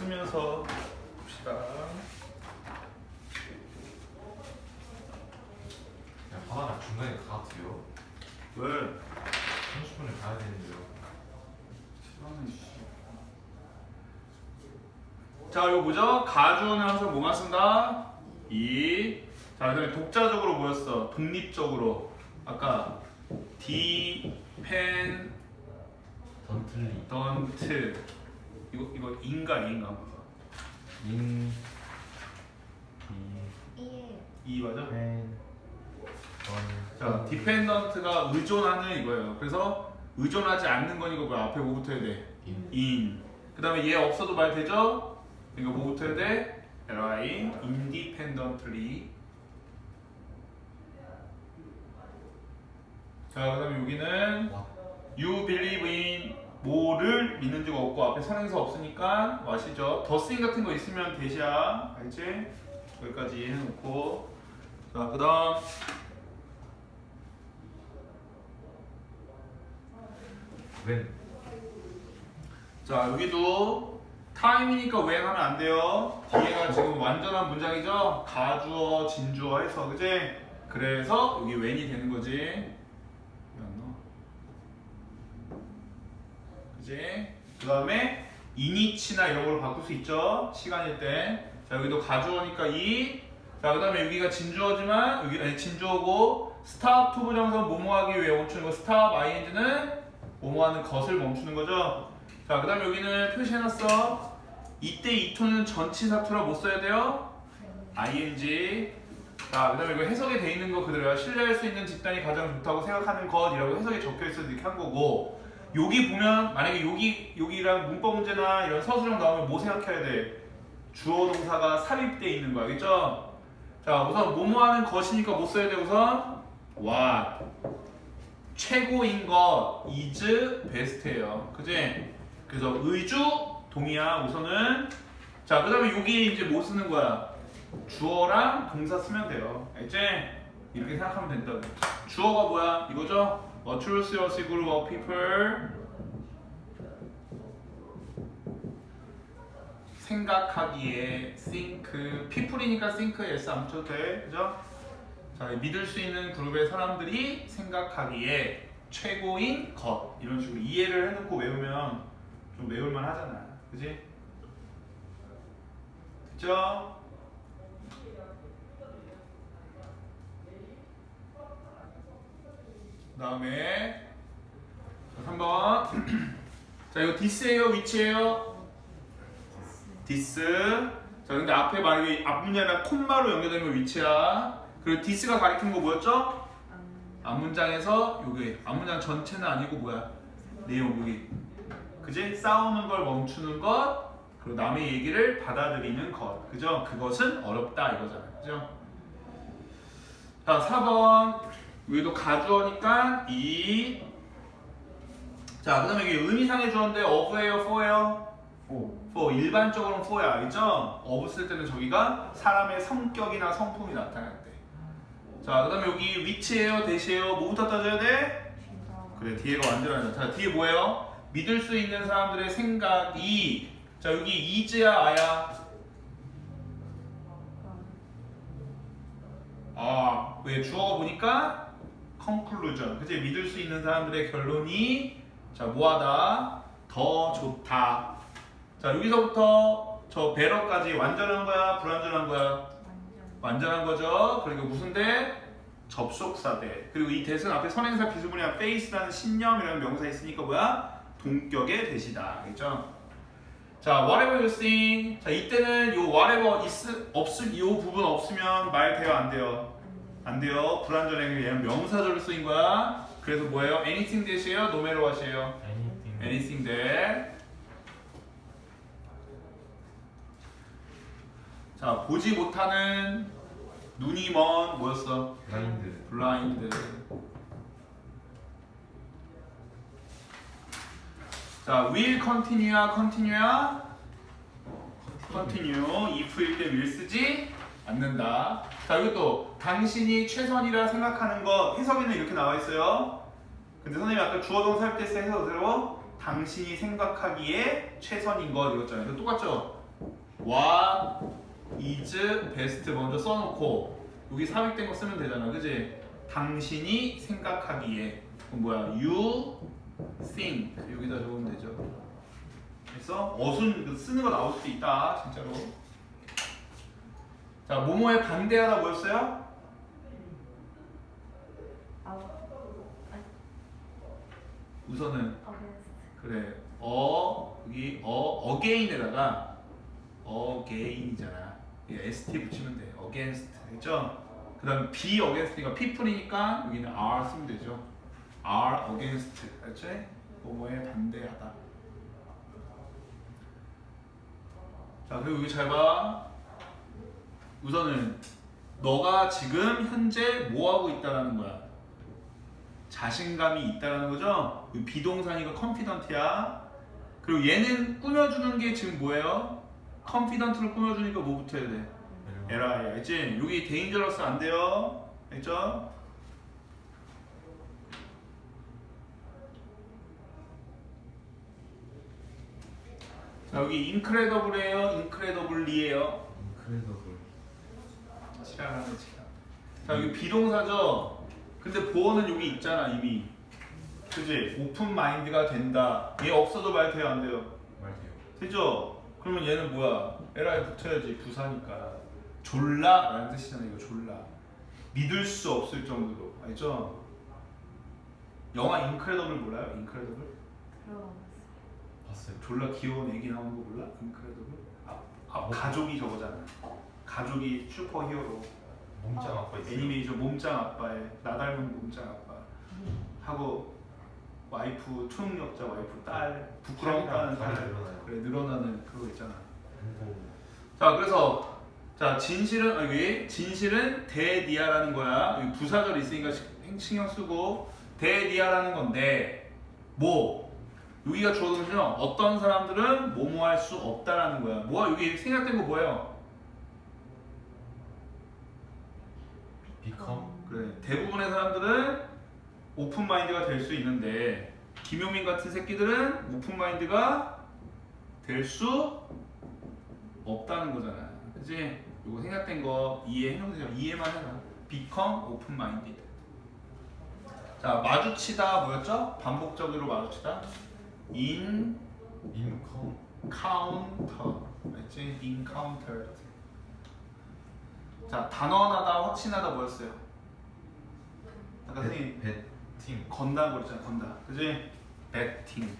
쓰면서 봅시다. 야, 봐봐 나 중간에 가 뒤요. 왜? 30분에 가야 되는데요. 자, 이거 뭐죠? 가주어는 항상 뭐만 쓴다? 이. 자, 그다음에 독자적으로 뭐였어? 독립적으로. 아까 depend 던틀리. don't 이거 이거 인가 인가 한번 봐. 인. 이. 이에요. 이 맞아? 펜. 자, dependent가 의존하는 이거예요. 그래서 의존하지 않는 건 이거 뭐야? 앞에 뭐 붙어야 돼? 인. in. 그다음에 얘 없어도 말 되죠? 이거 뭐 붙어야 돼? li independently. 자, 그 다음에 여기는 와. you believe in 뭐를 믿는지가 없고 앞에 선행사 없으니까 뭐 아시죠? 더쓰인 같은 거 있으면 대시야 알지? 여기까지 해놓고 자 그다음 웬. 자 여기도 타임이니까 왜 하면 안 돼요 뒤에가 지금 완전한 문장이죠 가주어 진주어 해서 그지? 그래서 여기 when이 되는 거지 왜안 넣어? 그지? 그 다음에 이니치나 이런 걸로 바꿀 수 있죠 시간일 때 자 여기도 가주어니까 이 자, 그 다음에 여기가 진주어지만, 여기, 아니, 진주어고, 스탑 투 부정선 뭐뭐하기 위해 멈추는 거, 스탑 ing는 뭐뭐하는 것을 멈추는 거죠. 자, 그 다음에 여기는 표시해놨어. 이때 이 투는 전치사투라 못 써야 돼요? ing. 자, 그 다음에 이거 해석에 돼 있는 거 그대로야. 신뢰할 수 있는 집단이 가장 좋다고 생각하는 것이라고 해석에 적혀 있어서 이렇게 한 거고, 여기 보면, 만약에 여기, 여기랑 문법 문제나 이런 서술형 나오면 뭐 생각해야 돼? 주어 동사가 삽입돼 있는 거 알겠죠? 자 우선 뭐뭐 하는 것이니까 못 써야 돼 우선 what 최고인 것 is best예요 그지? 그래서 의주 동의야 우선은 자 그 다음에 여기 이제 뭐 쓰는 거야 주어랑 동사 쓰면 돼요 알지? 이렇게 생각하면 된다고 주어가 뭐야 이거죠? A trustworthy group of people 생각하기에 think people이니까 think s 안 붙여도 돼 그죠? 자 믿을 수 있는 그룹의 사람들이 생각하기에 최고인 것 이런 식으로 이해를 해놓고 외우면 좀 외울만 하잖아 그지? 됐죠? 그 다음에 3번 자 이거 디스예요 위치예요? 디스. 자, 근데 앞에 만약에 앞 문장이랑 콤마로 연결되면 위치야. 그리고 디스가 가리키는 거 뭐였죠? 앞 문장에서 요게 앞 문장 전체는 아니고 뭐야? 내용 여기. 그지? 싸우는 걸 멈추는 것. 그리고 남의 얘기를 받아들이는 것. 그죠? 그것은 어렵다 이거잖아. 그죠? 자, 4번. 여기도 가주어니까 이. 자, 그 다음에 이게 의미상의 주어인데 of예요, for예요? for 일반적으로는 for야 알죠? of 쓸 때는 저기가 사람의 성격이나 성품이 나타날 때. 자, 그 다음에 여기 위치예요, 대시예요. 뭐부터 따져야 돼? 그래, 뒤에가 완전하다. 자, 뒤에 뭐예요? 믿을 수 있는 사람들의 생각이 자, 여기 is야, 아야? 아, 왜 주어가 보니까 conclusion. 그치? 믿을 수 있는 사람들의 결론이 자, 뭐하다? 더 좋다. 자, 여기서부터 저 배러까지 완전한 거야, 불완전한 거야? 완전한 거죠. 그리고 무슨 대? 접속사 대. 그리고 이 대는 앞에 선행사 비수분이야 face라는 신념이라는 명사 있으니까 뭐야? 동격의 대시다. 알겠죠? 자, whatever you think. 자, 이때는 요 whatever is 없음 요 부분 없으면 말 돼요, 안 돼요? 안 돼요. 불완전행 얘는 명사절로 쓰인 거야. 그래서 뭐예요? anything that이에요? no matter what이에요? anything. anything that. 자, 보지 못하는 눈이 먼 뭐였어? 블라인드. 블라인드. 자, will continue야, continue야? continue. if일 때 will 쓰지 않는다. 자, 이것도 당신이 최선이라 생각하는 것 해석에는 이렇게 나와 있어요. 근데 선생님이 아까 주어 동사 할때 해석 그대로 당신이 생각하기에 최선인 것 이거잖아요. 이거 똑같죠? what is best 먼저 써놓고 여기 삽입된 거 쓰면 되잖아, 그지? 당신이 생각하기에 그럼 뭐야? You think 여기다 적으면 되죠. 그래서 어순 그 쓰는 거 나올 수도 있다, 진짜로. 자, 모모에 반대하다 뭐였어요? 아우 우선은 어게인스트 그래 어 여기 어 again에다가 again이잖아. 이 st 붙이면 돼. against 됐죠? 그 다음 be against니까 people이니까 여기는 are 쓰면 되죠. are against 알지? 뭐뭐에 반대하다. 자 그리고 여기 잘봐. 우선은 너가 지금 현재 뭐하고 있다라는 거야 자신감이 있다라는 거죠. 이 비동사니까 confident야. 그리고 얘는 꾸며주는 게 지금 뭐예요? confident를 꾸며주니까 뭐 붙어야 돼? 에라이 알지? 여기 dangerous 안 돼요. 알죠? 자 여기 incredible예요, incredibly예요. 인크레더블 지랄하네 지랄. 자 여기 비동사죠. 근데 보어는 여기 있잖아 이미. 그지? 오픈 마인드가 된다. 얘 없어도 말 돼요 안 돼요? 말돼요 되죠? 그러면 얘는 뭐야? 에라에 붙어야지 부사니까. 졸라라는 뜻이잖아 이거 졸라. 믿을 수 없을 정도로 알죠? 영화 인크레더블 몰라요? 인크레더블? 들어봤어요 봤어요 졸라 귀여운 애기 나오는 거 몰라? 인크레더블? 아, 아 뭐? 가족이 저거잖아. 가족이 슈퍼히어로. 몸짱 아빠 있어요. 애니메이션 몸짱 아빠의 나 닮은 몸짱 아빠. 하고 와이프 초능력자 와이프 딸. 부끄러움 빠는 다리 딸 늘어나요. 그래 늘어나는 그거 있잖아. 오. 자 그래서 자 진실은 아, 여기 진실은 대니아라는 거야. 여기 부사절 있으니까 시- 신경 쓰고 대니아라는 건데 뭐? 여기가 주어진 죠? 어떤 사람들은 뭐뭐 할 수 없다라는 거야. 뭐가 여기 생략된 거 뭐예요 become? 그래. 대부분의 사람들은 오픈 마인드가 될 수 있는데 김효민 같은 새끼들은 오픈 마인드가 될 수 없다는 거잖아. 그지 이거 생략된 거 이해 해놓으세요 이해만 해라. become open minded. 자 마주치다 뭐였죠? 반복적으로 마주치다. in income counter 알지? encountered 자 단언하다 확신하다 뭐였어요? 아까 선생님 배팅 건다고 그랬잖아 건다. 그지? betting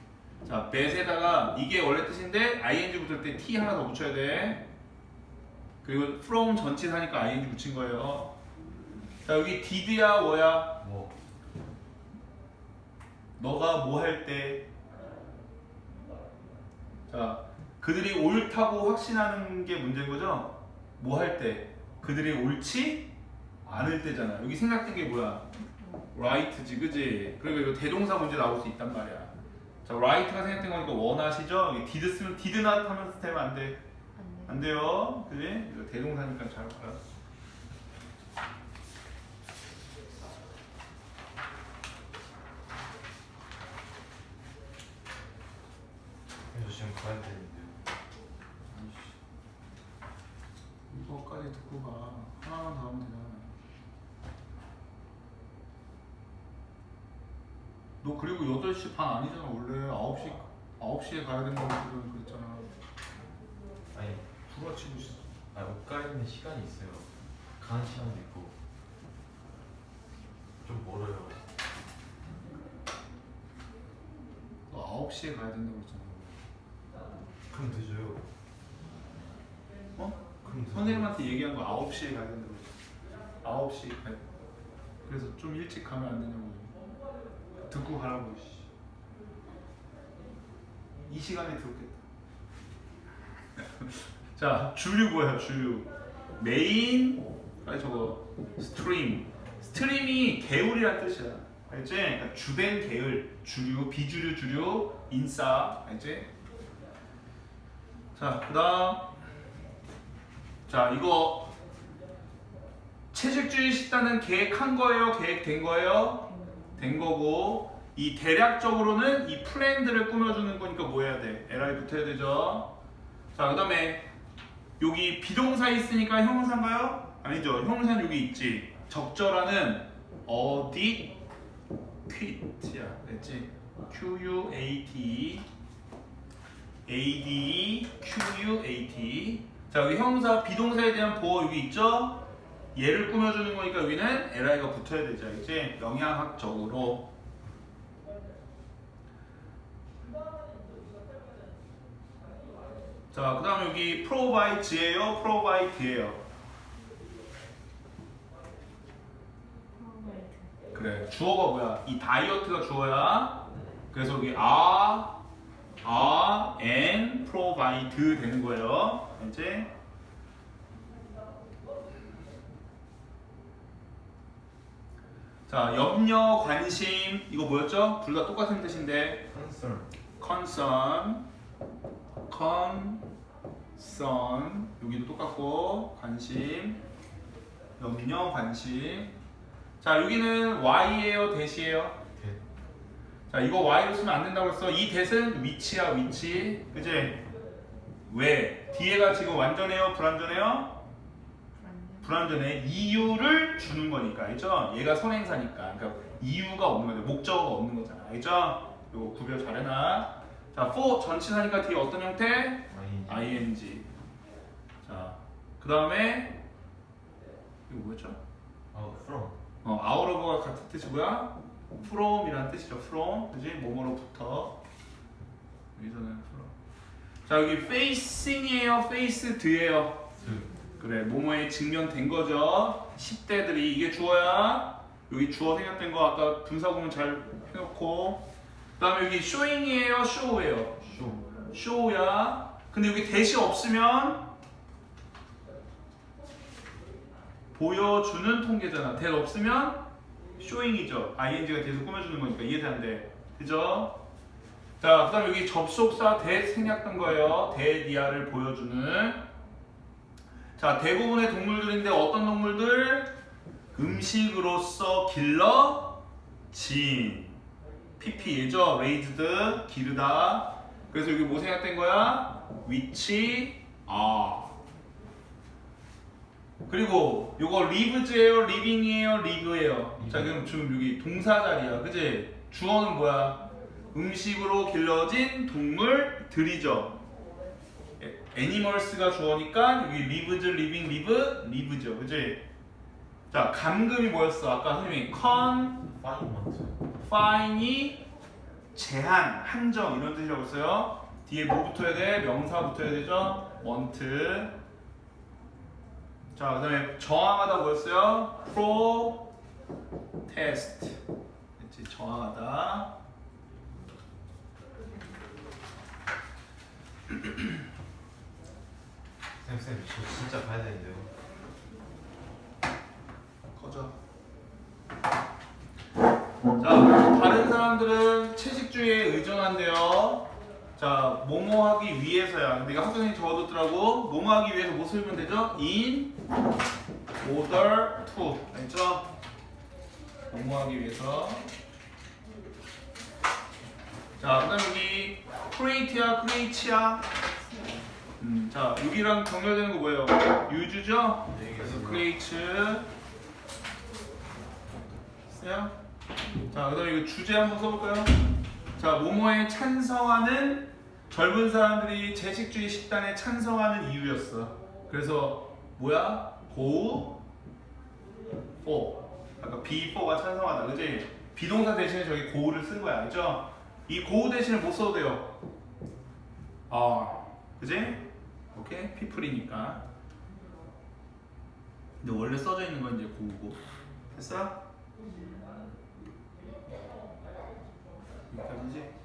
자 bet에다가 이게 원래 뜻인데 ing 붙을 때 t 하나 더 붙여야 돼. 그리고 from 전치사니까 ing 붙인 거예요. 자 여기 did야 뭐야? 뭐. 너가 뭐 할 때? 자 그들이 옳다고 확신하는 게 문제인 거죠? 뭐 할 때? 그들이 옳지 않을 때잖아 여기 생각된 게 뭐야? right지 그지? 그리고 이거 대동사 문제 나올 수 있단 말이야 자 right가 생각된 거니까 원하시죠? 여기 did 쓰면 did not 하면서 되면 안 돼. 안돼 안 돼요 그지? 이거 대동사니까 잘 알아 그래서 지금 가야 되는데 이거까지 듣고 가. 하나만 더 하면 되잖아. 너 그리고 8시 반 아니잖아. 원래 9시 9시에 가야 된다고 그러- 그랬잖아. 아니 부러치고 있어 아, 옷 갈아입는 시간이 있어요. 가는 시간도 있고. 좀 멀어요. 너 9시에 가야 된다고 그랬잖아. 그럼 늦어요. 어? 선생님한테 얘기한 거 9시에 가야 된다고 그랬잖아 9시에 가야 그래서 좀 일찍 가면 안 되냐고 듣고 가라고 씨. 이 시간에 들었겠다. 자 주류 뭐야 주류? 메인? 아니 저거 스트림. 스트림이 계율이란 뜻이야. 알지? 그러니까 주된 계열 주류 비주류 주류 인싸. 알지? 자 그 다음 자 이거 채식주의 식단은 계획한 거예요 계획된 거예요 된 거고 이 대략적으로는 이 플랜들을 꾸며주는 거니까 뭐 해야 돼? LI 붙어야 되죠. 자 그 다음에 여기 비동사 있으니까 형용사인가요? 아니죠. 형용사는 여기 있지. 적절하는 어디 quit야. 됐지? Q U A T A D Q U A T 자 여기 형용사 비동사에 대한 보호 여기 있죠? 얘를 꾸며주는 거니까 여기는 li가 붙어야 되죠. 알겠지? 영양학적으로 자, 그 다음에 여기 provide예요, provide예요. 그래, 주어가 뭐야? 이 다이어트가 주어야. 그래서 여기 are, are, and provide 되는 거예요. 이제 자, 염려, 관심 이거 뭐였죠? 둘 다 똑같은 뜻인데 concern concern, concern 여기도 똑같고 관심, 염려, 관심. 자 여기는 y예요, 대시예요. 대자 이거 y로 쓰면 안 된다고 했어. 이 대는 위치야, 위치. 그지? 왜? 뒤에가 지금 완전해요, 불완전해요? 불완전해. 이유를 주는 거니까, 알죠? 얘가 선행사니까. 그러니까 이유가 없는 거죠. 목적어가 없는 거잖아, 알죠? 이거 구별 잘 해놔. 자, for 전치사니까 뒤에 어떤 형태? ing ing. 자, 그 다음에 이거 뭐였죠? 어 from 어, out of가 같은 뜻이 뭐야? from이라는 뜻이죠. from. 그지? 뭐뭐로부터. 여기서는. 자, 여기 facing이에요. faced예요. to 그래, 뭐뭐에 증명된 거죠. 10대들이 이게 주어야. 여기 주어 생략된 거 아까 분사구문 잘 해놓고. 그 다음에 여기 showing이에요. show예요. show show야. 근데 여기 대시 없으면 보여주는 통계잖아. 대 없으면 showing이죠. ing가 대서 꾸며주는 거니까 이해되는데. 그죠? 자, 그 다음에 여기 접속사 대 생략된 거예요. 대디아를 보여주는. 자, 대부분의 동물들인데 어떤 동물들? 음식으로서 길러진. PP예죠. raised, 기르다. 그래서 여기 뭐 생략된 거야? 위치, 아. 그리고 요거 lives예요, living이에요, live예요. 자, 그럼 지금 여기 동사 자리야. 그지? 주어는 뭐야? 음식으로 길러진 동물들이죠. 에- animals가 주어니까 여기 lives, living, live, live죠. 그지? 자, 감금이 뭐였어? 아까 선생님이 confinement fine이 제한, 한정 이런 뜻이라고 했어요. 뒤에 뭐 붙어야 돼? 명사 붙어야 되죠? want. 자, 그 다음에 저항하다 뭐였어요? protest. 그렇지, 저항하다. 쌤쌤 저 진짜 가야 되는데요 꺼져. 자, 다른 사람들은 채식주의에 의존한대요. 자, 뭐뭐 하기 위해서야. 근데 이거 학생이 적어뒀더라고. 뭐뭐 하기 위해서 뭐 쓰면 되죠? in order to. 알죠? 뭐뭐 하기 위해서. 자, 그 다음 여기 create야, create야. 음, 자, 여기랑 연결되는 거 뭐예요? 네, 그래서 알겠습니다. create 써요? 자, 그 다음에 이거 주제 한번 써볼까요? 자, 모모에 찬성하는 젊은 사람들이 채식주의 식단에 찬성하는 이유였어. 그래서 뭐야? go for. 아까 for가 찬성하다, 그지? 비동사 대신에 저기 go를 쓴 거야, 알죠? 이 go 대신에 못 써도 돼요. 아, 그지? 오케이, people이니까. 근데 원래 써져 있는 건 이제 go고. 됐어? 여기까지지?